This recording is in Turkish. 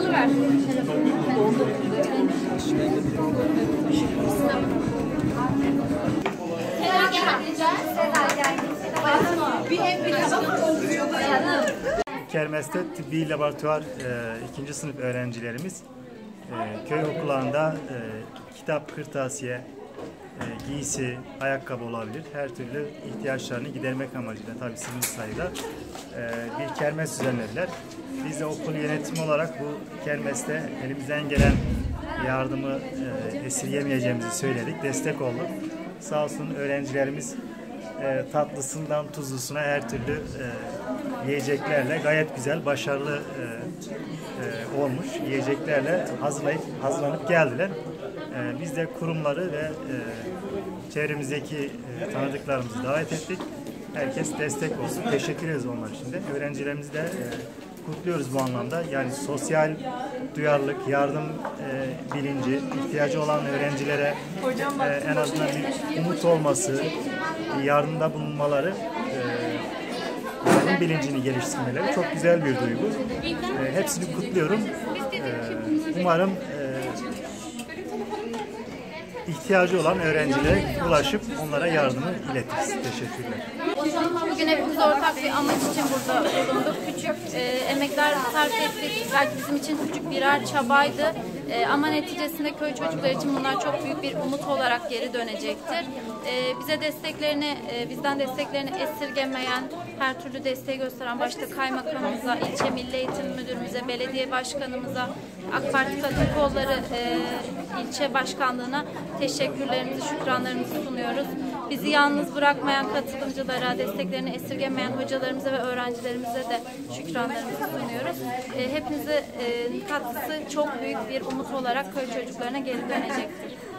alıver. Kermes'te tıbbi laboratuvar e, ikinci sınıf öğrencilerimiz e, köy okullarında e, kitap, kırtasiye, e, giysi, ayakkabı olabilir. Her türlü ihtiyaçlarını gidermek amacıyla tabii sınırlı sayıda e, bir kermes düzenlediler. Biz de okul yönetimi olarak bu kermeste elimizden gelen yardımı e, esirgemeyeceğimizi söyledik, destek olduk. Sağ olsun öğrencilerimiz e, tatlısından tuzlusuna her türlü e, yiyeceklerle gayet güzel, başarılı e, e, olmuş yiyeceklerle hazırlayıp hazırlanıp geldiler. E, biz de kurumları ve e, çevremizdeki e, tanıdıklarımızı davet ettik. Herkes destek olsun. Teşekkür ederiz onlar için de. Öğrencilerimizi de e, kutluyoruz bu anlamda. Yani sosyal duyarlılık, yardım e, bilinci, ihtiyacı olan öğrencilere e, en azından bir umut olması, yardımda bulunmaları, e, yardım bilincini geliştirmeleri çok güzel bir duygu. E, hepsini kutluyorum. E, umarım e, ihtiyacı olan öğrencilere ulaşıp onlara yardımı iletiriz. Teşekkürler. Bugün hepimiz ortak bir amaç için burada bulunduk. Küçük e, emekler sarf ettik. Belki bizim için küçük birer çabaydı. E, ama neticesinde köy çocukları için bunlar çok büyük bir umut olarak geri dönecektir. E, bize desteklerini, e, bizden desteklerini esirgemeyen, her türlü desteği gösteren başta kaymakamımıza, ilçe milli eğitim müdürümüze, belediye başkanımıza, AK Parti kadın kolları e, ilçe başkanlığına teşekkürlerimizi, şükranlarımızı sunuyoruz. Bizi yalnız bırakmayan katılımcılara, desteklerini esirgemeyen hocalarımıza ve öğrencilerimize de şükranlarımızı sunuyoruz. E, hepinize e, katkısı çok büyük bir umut olarak köy çocuklarına geri dönecektir.